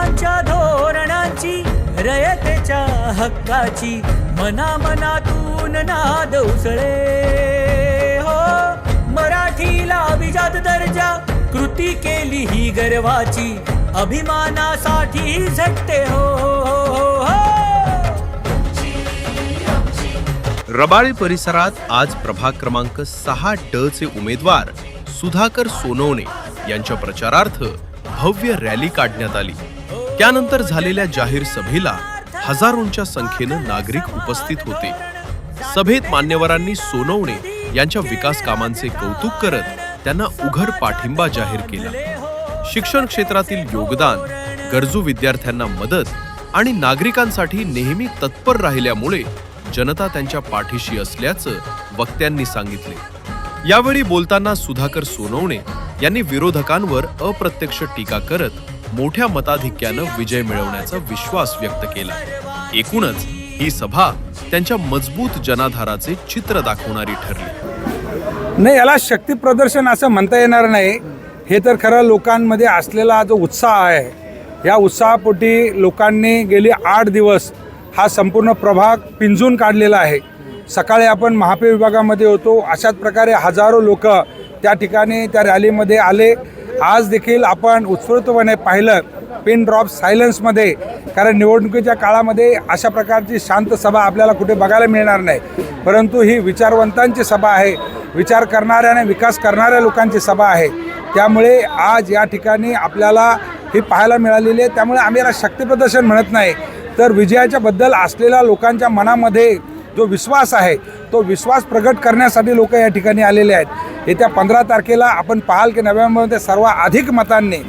मोदींच्या धोरणांची रयतेच्या हक्काची मना मनातून नाद उसळे हो मराठीला अभिजात दर्जा कृती केली ही गर्वाची अभिमानासाठी झटते. हो, हो हो, हो, हो. रबाळे परिसरात आज प्रभाग क्रमांक सहा ड चे उमेदवार सुधाकर सोनवणे यांच्या प्रचारार्थ भव्य रॅली काढण्यात आली. त्यानंतर झालेल्या जाहीर सभेला हजारोंच्या संख्येनं नागरिक उपस्थित होते. सभेत मान्यवरांनी सोनवणे यांच्या विकास कामांचे कौतुक करत त्यांना उघड पाठिंबा जाहीर केला. शिक्षण क्षेत्रातील योगदान गरजू विद्यार्थ्यांना मदत आणि नागरिकांसाठी नेहमी तत्पर राहिल्यामुळे जनता त्यांच्या पाठीशी असल्याचं वक्त्यांनी सांगितले. यावेळी बोलताना सुधाकर सोनवणे यांनी विरोधकांवर अप्रत्यक्ष टीका करत मोठ्या मताधिक्यानं विजय मिळवण्याचा विश्वास व्यक्त केला. एकूणच ही सभा त्यांच्या मजबूत जनाधाराचे चित्र दाखवणारी ठरली. नाही याला शक्ती प्रदर्शन असं म्हणता येणार नाही. हे तर खरं लोकांमध्ये असलेला जो उत्साह आहे या उत्साहापोटी लोकांनी गेली आठ दिवस हा संपूर्ण प्रभाग पिंजून काढलेला आहे. सकाळी आपण महापे विभागामध्ये होतो अशाच प्रकारे हजारो लोक त्या ठिकाणी त्या रॅलीमध्ये आले. आज देखील आपण उत्स्फूर्तपणे पाहिलं पिन ड्रॉप सायलन्समध्ये कारण निवडणुकीच्या काळामध्ये अशा प्रकारची शांत सभा आपल्याला कुठे बघायला मिळणार नाही. परंतु ही विचारवंतांची सभा आहे. विचार करणाऱ्या आणि विकास करणाऱ्या लोकांची सभा आहे. त्यामुळे आज या ठिकाणी आपल्याला ही पाहायला मिळालेली आहे. त्यामुळे आम्ही याला शक्तीप्रदर्शन म्हणत नाही. तर विजयाच्या बद्दल असलेल्या लोकांच्या मनामध्ये जो विश्वास आहे तो विश्वास प्रगट करण्यासाठी लोक या ठिकाणी आलेले आहेत. येत्या पंधरा तारखेला आपण पाहाल की नोव्हेंबरमध्ये सर्व अधिक मतांनी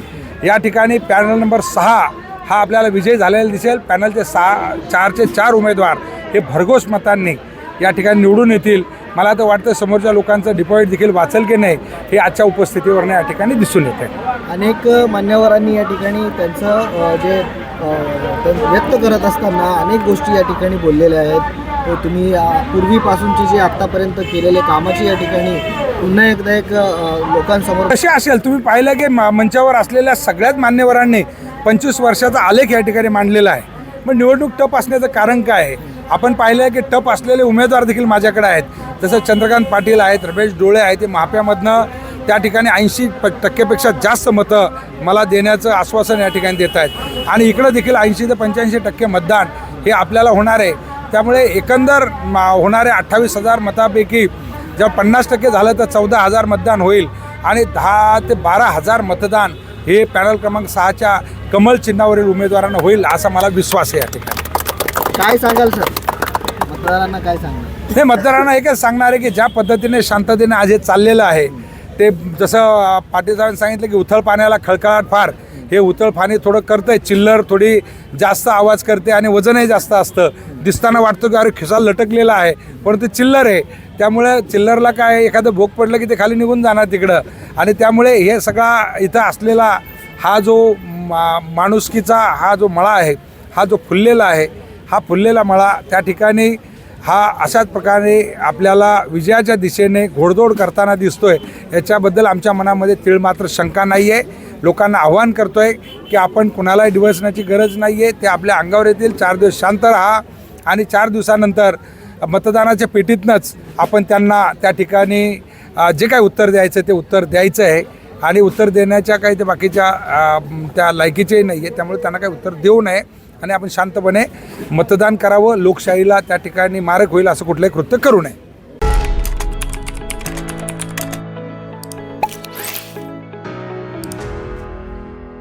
या ठिकाणी पॅनल नंबर सहा हा आपल्याला विजय झालेला दिसेल. पॅनलचे सहा चारचे चार उमेदवार हे भरघोस मतांनी या ठिकाणी निवडून येतील. मला तर वाटतं समोरच्या लोकांचं डिपॉझिट देखील वाचेल की नाही हे आजच्या उपस्थितीवरनं या ठिकाणी दिसून येते अनेक मान्यवरांनी या ठिकाणी त्यांचं जे व्यक्त करत असताना अनेक गोष्टी या ठिकाणी बोललेल्या आहेत. तुम्ही पूर्वीपासूनचे पूर्वीपासूनची जी आत्तापर्यंत केलेले कामाची या ठिकाणी पुन्हा एकदा एक लोकांसमोर कसे असेल? तुम्ही पाहिलं की म- मंचावर असलेल्या सगळ्याच मान्यवरांनी पंचवीस वर्षाचा आलेख या ठिकाणी मांडलेला आहे. मग निवडणूक टप असण्याचं कारण काय आहे? आपण पाहिलं की टप असलेले उमेदवार देखील माझ्याकडे आहेत. जसं चंद्रकांत पाटील आहेत रमेश डोळे आहेत ते महाप्यामधनं त्या ठिकाणी ऐंशी प टक्केपेक्षा जास्त मतं मला देण्याचं आश्वासन या ठिकाणी देत आहेत. आणि इकडं देखील ऐंशी ते पंच्याऐंशी टक्के मतदान हे आपल्याला होणार आहे. त्यामुळे एकंदर होणाऱ्या अठ्ठावीस हजार मतापैकी जर पन्नास टक्के झालं तर चौदा हजार मतदान होईल. आणि दहा ते बारा हजार मतदान हे पॅनल क्रमांक सहाच्या कमल चिन्हावरील उमेदवारांना होईल असा मला विश्वास आहे या ठिकाणी. काय सांगाल सर? मतदारांना काय सांगाल? हे मतदारांना एकच सांगणार आहे की ज्या पद्धतीने शांततेने आज हे चाललेलं आहे ते जसं अं, पाटील साहेबांनी सांगितलं की उथळ पाण्याला खळखळाट फार. हे उथळ पाणी थोडं करतंय चिल्लर थोडी जास्त आवाज करते आणि वजनही जास्त असतं. दिसताना वाटतं की अरे खिसा लटकलेला आहे पण ते चिल्लर आहे. त्यामुळे चिल्लरला काय एखादं भोग पडलं की ते खाली निघून जाणार तिकडं. आणि त्यामुळे हे सगळा इथं असलेला हा जो मा माणुसकीचा हा जो मळा आहे हा जो फुललेला आहे हा फुललेला मळा त्या ठिकाणी हा अशाच प्रकारे आपल्याला विजयाच्या दिशेने घोडदौड करताना दिसतोय. याच्याबद्दल आमच्या मनामध्ये तीळ मात्र शंका नाही आहे लोकांना आव्हान करतोय की आपण कुणालाही डिवसण्याची गरज नाही आहे ते आपल्या अंगावर येतील. चार दिवस शांत राहा आणि चार दिवसानंतर मतदानाच्या पेटीतनंच आपण त्यांना त्या ठिकाणी जे काही उत्तर द्यायचं ते उत्तर द्यायचं आहे. आणि उत्तर देण्याच्या काही ते बाकीच्या त्या लायकीचेही नाही आहे त्यामुळे त्यांना काही उत्तर देऊ नये. आणि आपण शांतपणे मतदान करावं. लोकशाहीला त्या ठिकाणी मारक होईल असं कुठलंही कृत्य करू नये.